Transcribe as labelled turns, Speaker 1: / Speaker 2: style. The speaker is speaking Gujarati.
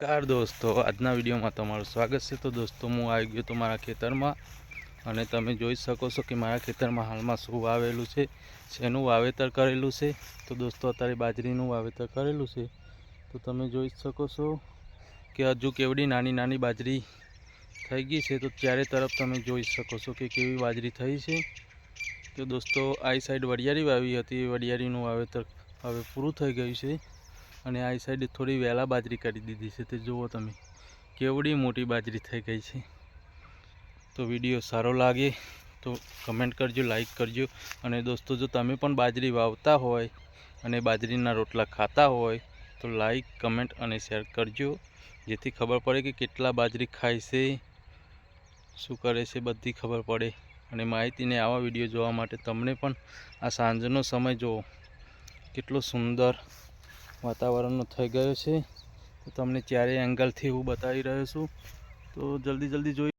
Speaker 1: નમસ્કાર દોસ્તો, આજના વિડીયોમાં તમારું સ્વાગત છે. તો દોસ્તો, હું આવી ગયો તો મારા ખેતરમાં અને તમે જોઈ શકો છો કે મારા ખેતરમાં હાલમાં શું વાવેલું છે, શેનું વાવેતર કરેલું છે. તો દોસ્તો, અત્યારે બાજરીનું વાવેતર કરેલું છે. તો તમે જોઈ શકો છો કે હજુ કેવડી નાની નાની બાજરી થઈ ગઈ છે. તો ચારે તરફ તમે જોઈ શકો છો કે કેવી બાજરી થઈ છે. તો દોસ્તો, આ સાઈડ વડિયાળી વાવી હતી. એ વડિયારીનું વાવેતર હવે પૂરું થઈ ગયું છે. અને આ સાઈડ થોડી વહેલા બાજરી કરી દીધી છે. તે જુઓ તમે, કેવડી મોટી બાજરી થઈ ગઈ છે. તો વીડિયો સારો લાગે તો કમેન્ટ કરજો, લાઈક કરજો. અને દોસ્તો, જો તમે પણ બાજરી વાવતા હોય અને બાજરીના રોટલા ખાતા હોય, તો લાઈક, કમેન્ટ અને શેર કરજો. જેથી ખબર પડે કે કેટલા બાજરી ખાય છે, શું કરે છે, બધી ખબર પડે. અને માહિતીને આવા વીડિયો જોવા માટે તમને પણ આ સાંજનો સમય જુઓ. કેટલો સુંદર વાતાવરણનો થઈ ગયો છે. તો તમને ચારે એંગલથી હું બતાવી રહ્યો છું. તો જલ્દી જલ્દી જોઈ